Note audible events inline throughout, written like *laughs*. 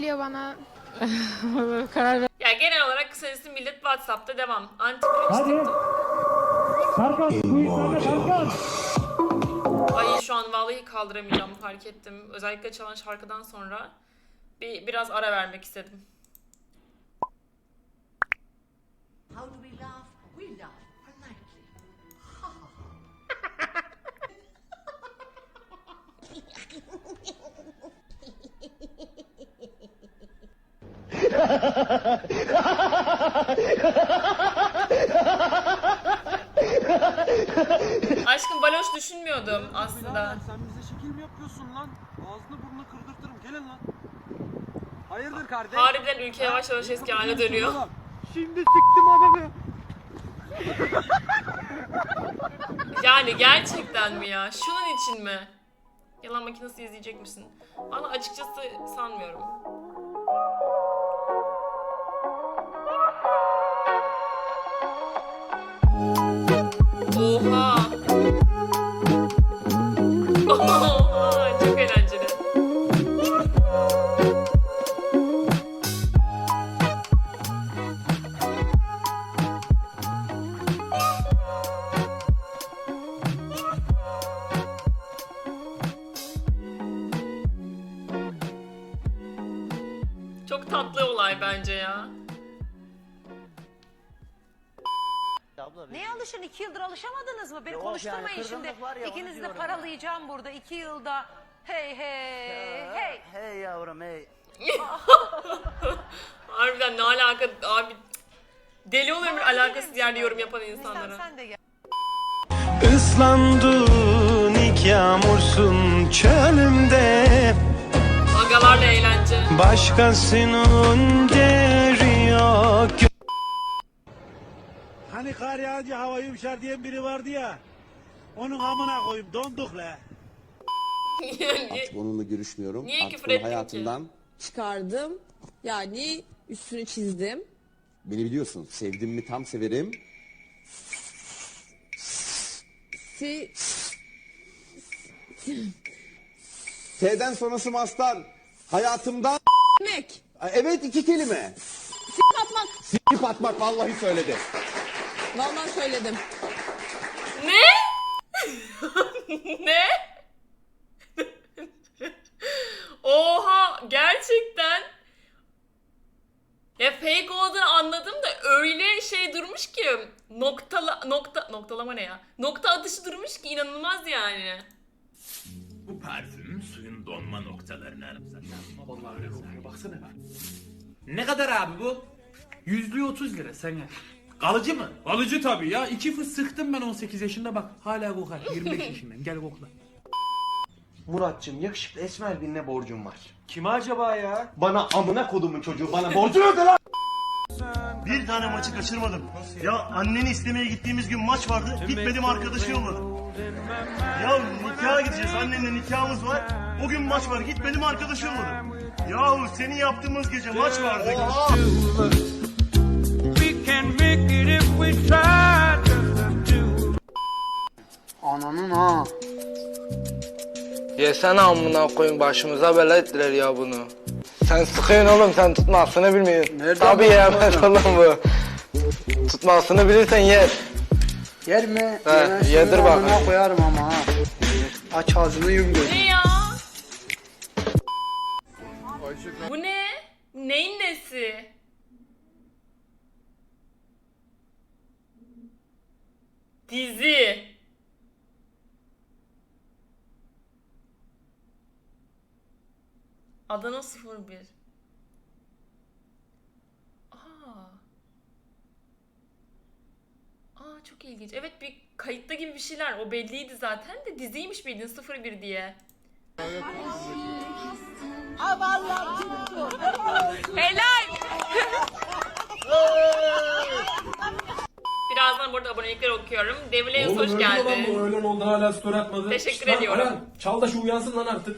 geliyor bana. *laughs* Karar ver. Ya genel olarak kısacası millet WhatsApp'ta devam. Antivirüs Hadi. Tarkan, bu insanlar Tarkan. Ay şu an vallahi kaldıramayacağım fark ettim. Özellikle çalan şarkıdan sonra bir biraz ara vermek istedim. Aşkım baloş düşünmüyordum aslında. Sen bize şekil mi yapıyorsun lan? Ağzını burnunu kırdırtırım gelin lan. Hayırdır kardeş? Harbiden ülke yavaş yavaş eski haline dönüyor. Şimdi siktim ananı. Yani gerçekten mi ya? Şunun için mi? Yalan makinesi izleyecek misin? Valla açıkçası sanmıyorum. Konuşturmayın yani, şimdi. ya, İkinizi de paralayacağım burada. iki yılda. Hey hey hey. Hey yavrum hey. *laughs* Harbiden ne alaka abi. Deli oluyorum bir alakasız yerde yorum yapan insanlara. sen de gel. Islandın ilk yağmursun çölümde Agalarla eğlence. Başkasının değeri yok Hani kar yağınca hava yumuşar diyen biri vardı ya. Onun amına koyayım donduk la. Yani *laughs* Artık onunla görüşmüyorum. Niye Artık küfür onu ettin ki? hayatımdan çıkardım. Yani üstünü çizdim. beni biliyorsun. Sevdim mi tam severim. Si T'den sonrası mastar. Hayatımdan. Mek. Ay, Evet iki kelime. Sip atmak. Sip atmak vallahi söyledi. Vallahi söyledim. *laughs* ne? Oha gerçekten. Ya fake olduğunu anladım da öyle şey durmuş ki noktala nokta noktalama ne ya? Nokta atışı durmuş ki inanılmaz yani. Bu parfüm suyun donma noktalarını anımsatır. Vallahi öyle kokuyor baksana. Ne kadar abi bu? Yüzlüğü 30 lira sen. Kalıcı mı? Alıcı tabii ya. İki fıs sıktım ben 18 yaşında bak. Hala kokar. 25 yaşındayım. Gel kokla. Muratçım yakışıklı esmer birine borcum var. Kime acaba ya? Bana amına kodumun çocuğu bana borcunu öde lan. Bir tane maçı kaçırmadım. Ya anneni istemeye gittiğimiz gün maç vardı. Gitmedim arkadaşı yolladım. Ya nikaha gideceğiz. Annenle nikahımız var. O gün maç var. Gitmedim arkadaşı yolladım. Yahu senin yaptığımız gece maç vardı. Ananın ha. Yesene amına koyun başımıza bela ettiler ya bunu Sen sıkıyorsun oğlum sen tutmasını bilmiyorsun Nereden Tabii yemez oğlum? bu Tutmasını bilirsen yer Yer mi? He, Yemezsin yedir bak. amına koyarım ama ha. Aç ağzını yum göz. Ne ya? Bu ne? Neyin nesi? Dizi. Adana 01. Aa. Aa çok ilginç. Evet bir kayıtta gibi bir şeyler. O belliydi zaten de diziymiş bildiğin 01 diye. Helal. Abonelikleri okuyorum. Devileyiz hoş geldi. Öğlen oldu hala story atmadı. Teşekkür Şşt lan, ediyorum. Aran, çal da şu uyansın lan artık.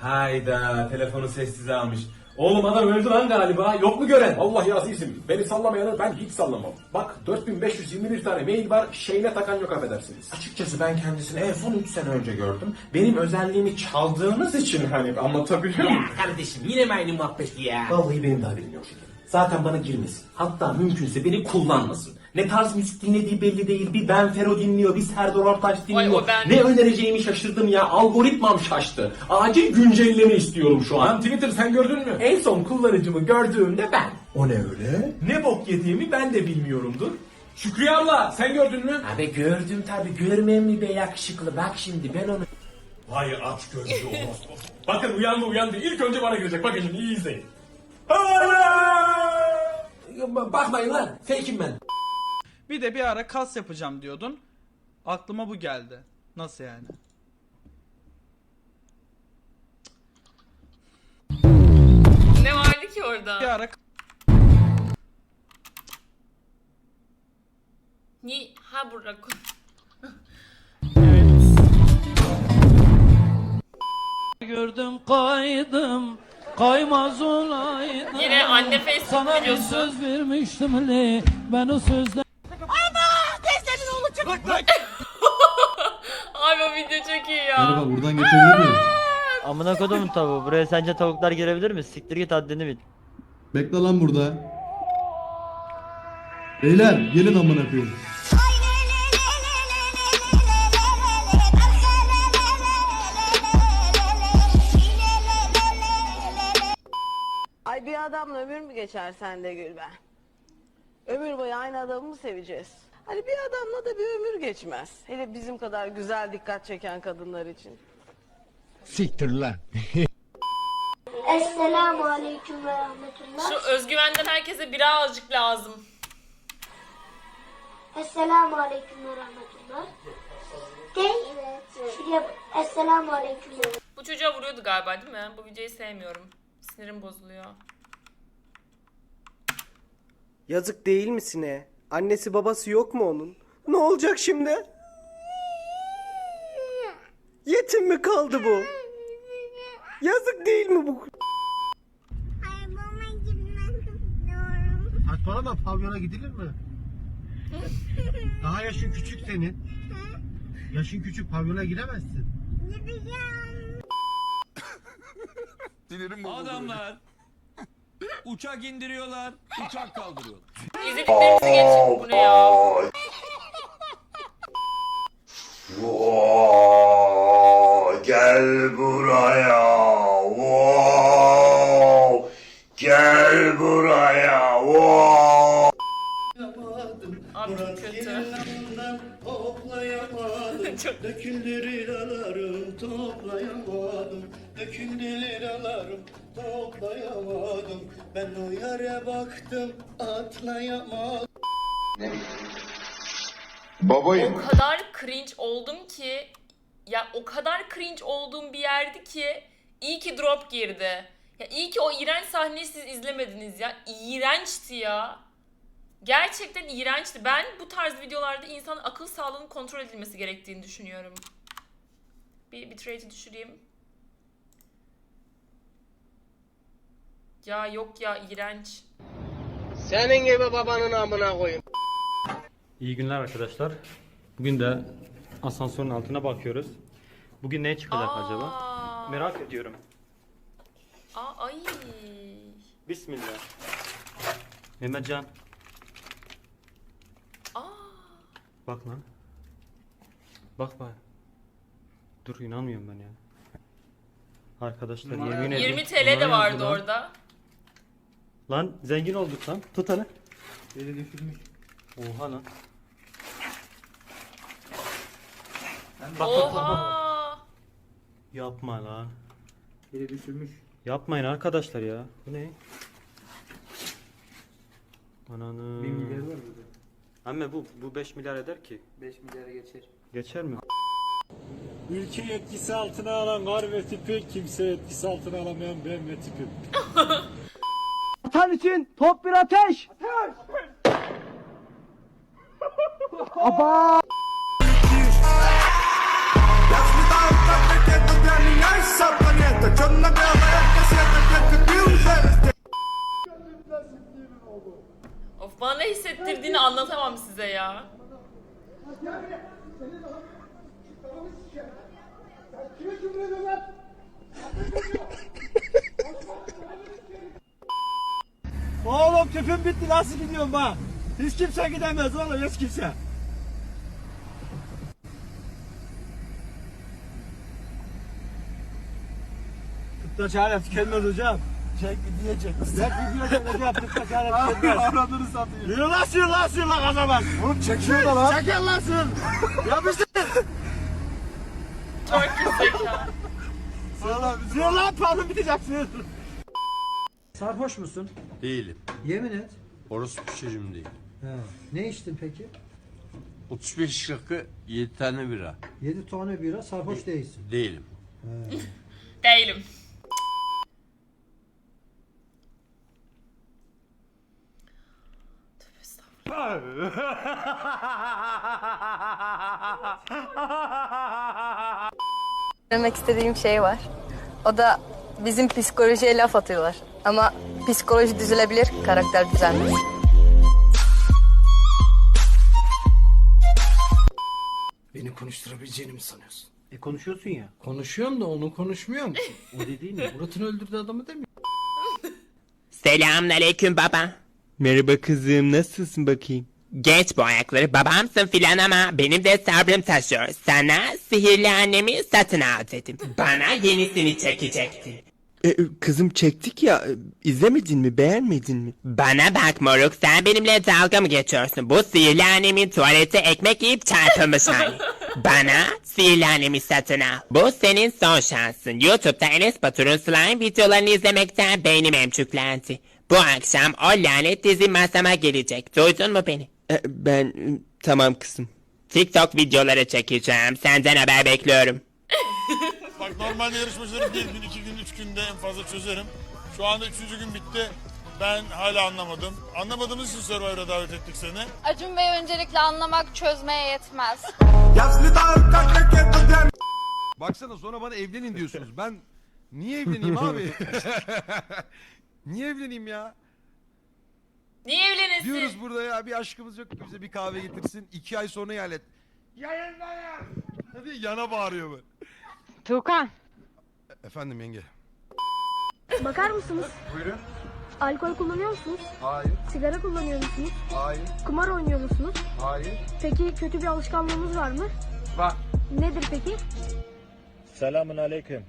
Hayda telefonu sessize almış. Oğlum adam öldü lan galiba. Yok mu gören? Allah ya azizim. Beni sallamayanı ben hiç sallamam. Bak 4521 tane mail var. Şeyine takan yok affedersiniz. Açıkçası ben kendisini en son 3 sene önce gördüm. Benim özelliğimi çaldığınız için hani anlatabiliyor muyum? *laughs* Kardeşim yine mi aynı muhabbet ya? Vallahi benim de haberim yok şekerim. Zaten bana girmesin. Hatta mümkünse beni kullanmasın. Ne tarz müzik dinlediği belli değil. Bir Ben Fero dinliyor, bir Serdar Ortaç dinliyor. o ben. Ne önereceğimi şaşırdım ya. Algoritmam şaştı. Acil güncelleme istiyorum şu an. Lan Twitter sen gördün mü? En son kullanıcımı gördüğümde ben. O ne öyle? Ne bok yediğimi ben de bilmiyorumdur. Şükriye abla sen gördün mü? Abi gördüm tabi görmem mi be yakışıklı bak şimdi ben onu... Vay aç gözlü orospu. Bakın uyandı uyandı ilk önce bana girecek bakın şimdi iyi izleyin. Bakmayın lan fake'im ben. Bir de bir ara kas yapacağım diyordun. Aklıma bu geldi. Nasıl yani? Ne vardı ki orada? Bir ara Ni ha burada. gördüm kaydım. Kaymaz olaydım. Yine anne Facebook Sana bir videosu. söz vermiştim le. Ben o sözden *laughs* Abi o video çok iyi ya. buradan geçebilir miyim? *laughs* Amına kodumun tavuğu. Buraya sence tavuklar girebilir mi? Siktir git haddini bil. Bekle lan burada. Beyler gelin amına koyayım. Ay bir adamla ömür mü geçer sende Gülben? Ömür boyu aynı adamı mı seveceğiz? Hani bir adamla da bir ömür geçmez. Hele bizim kadar güzel dikkat çeken kadınlar için. Siktir lan. *laughs* Esselamu aleyküm ve rahmetullah. Şu özgüvenden herkese birazcık lazım. Esselamu aleyküm ve rahmetullah. De. Şuraya bak. Esselamu aleyküm ve Bu çocuğa vuruyordu galiba değil mi? Bu videoyu sevmiyorum. Sinirim bozuluyor. Yazık değil mi Sine? Annesi babası yok mu onun? Ne olacak şimdi? Yetim mi kaldı bu? Yazık değil mi bu? Saçmalama pavyona gidilir mi? Daha yaşın küçük senin. Yaşın küçük pavyona giremezsin. Adamlar uçak indiriyorlar, uçak kaldırıyorlar. İzlediklerimizi geç. Bu ne ya? Gel buraya. Wow. Gel buraya. Wow. Abi çok kötü. *laughs* çok Döküldü liralarım toplayamadım Döküldü liralarım toplayamadım Ben o yere baktım atlayamadım Babayım. o kadar cringe oldum ki ya o kadar cringe olduğum bir yerdi ki iyi ki drop girdi. Ya iyi ki o iğrenç sahneyi siz izlemediniz ya. İğrençti ya. Gerçekten iğrençti. Ben bu tarz videolarda insan akıl sağlığının kontrol edilmesi gerektiğini düşünüyorum. Bir bitrate'i düşüreyim. Ya yok ya iğrenç. Senin gibi babanın amına koyayım. İyi günler arkadaşlar. Bugün de asansörün altına bakıyoruz. Bugün ne çıkacak acaba? Aa. Merak ediyorum. Aa, ay. Bismillah. Mehmetcan. Aa. Bak lan. Bak bak. Dur inanmıyorum ben ya. Arkadaşlar yemin ederim. 20 TL de Bunlar vardı yazdı lan. orada. Lan zengin olduk lan. Tut hele. Beni düşürmüş. Oha lan. Bak, bak, bak, bak. Oha. Yapma lan. Biri düşürmüş. Yapmayın arkadaşlar ya. Bu ne? Ananı. 1 milyar var burada. Ama bu bu 5 milyar eder ki. 5 milyara geçer. Geçer mi? Ülke etkisi altına alan gar ve tipi, kimse etkisi altına alamayan ben ve tipim. *laughs* Vatan için top bir ateş. Aba. Of bana ne hissettirdiğini anlatamam size ya. Oğlum tüpüm bitti nasıl gidiyorum bak. Hiç kimse gidemez oğlum hiç kimse. Tıpta çare tükenmez hocam. Çek çek. Çek video çek hocam tıpta çare tükenmez. Anadını satıyor. Yürü lan sür lan sür lan gaza bak. Oğlum çekiyor da lan. Çekin lan sür. Yapıştır. Çok yüksek ya. Sür lan puanın bitecek sür. Sarhoş musun? Değilim. Yemin et. Orospu çocuğum değil. He. Ne içtin peki? 35 rakı 7 tane bira. 7 tane bira sarhoş değilsin. Değilim. Değilim. *laughs* Söylemek istediğim şey var. O da bizim psikolojiye laf atıyorlar. Ama psikoloji düzelebilir, karakter düzelmez. Beni konuşturabileceğini mi sanıyorsun? E konuşuyorsun ya. Konuşuyorum da onu konuşmuyorum. o dediğin ne? Murat'ın öldürdüğü adamı demiyor. Selamünaleyküm baba. Merhaba kızım nasılsın bakayım? Geç bu ayakları babamsın filan ama benim de sabrım taşıyor. Sana sihirli annemi satın al dedim. Bana yenisini çekecektin. E, kızım çektik ya izlemedin mi beğenmedin mi? Bana bak moruk sen benimle dalga mı geçiyorsun? Bu sihirli annemin tuvalete ekmek yiyip çarpılmış hali. *laughs* Bana sihirli annemi satın al. Bu senin son şansın. Youtube'da Enes Batur'un slime videolarını izlemekten beynim emçüklendi. Bu akşam o lanet dizi masama gelecek. Duydun mu beni? E, ben tamam kızım. TikTok videoları çekeceğim. Senden haber bekliyorum. *laughs* Bak normalde yarışmacıları bir gün, iki gün, üç günde en fazla çözerim. Şu anda üçüncü gün bitti. Ben hala anlamadım. Anlamadığımız için Survivor'a davet ettik seni. Acun Bey öncelikle anlamak çözmeye yetmez. Baksana sonra bana evlenin diyorsunuz. Ben niye evleneyim abi? *laughs* niye evleneyim ya? Niye evlenesin? Diyoruz burada ya bir aşkımız yok bize bir kahve getirsin. iki ay sonra ihalet. Yayınlayın! Hadi yana bağırıyor bu. Tuğkan. Efendim yenge. Bakar mısınız? Buyurun. Alkol kullanıyor musunuz? Hayır, Sigara kullanıyor musunuz? hayır, Kumar oynuyor musunuz? hayır. Peki kötü bir alışkanlığınız var mı? Var. Nedir peki? Selamun aleyküm.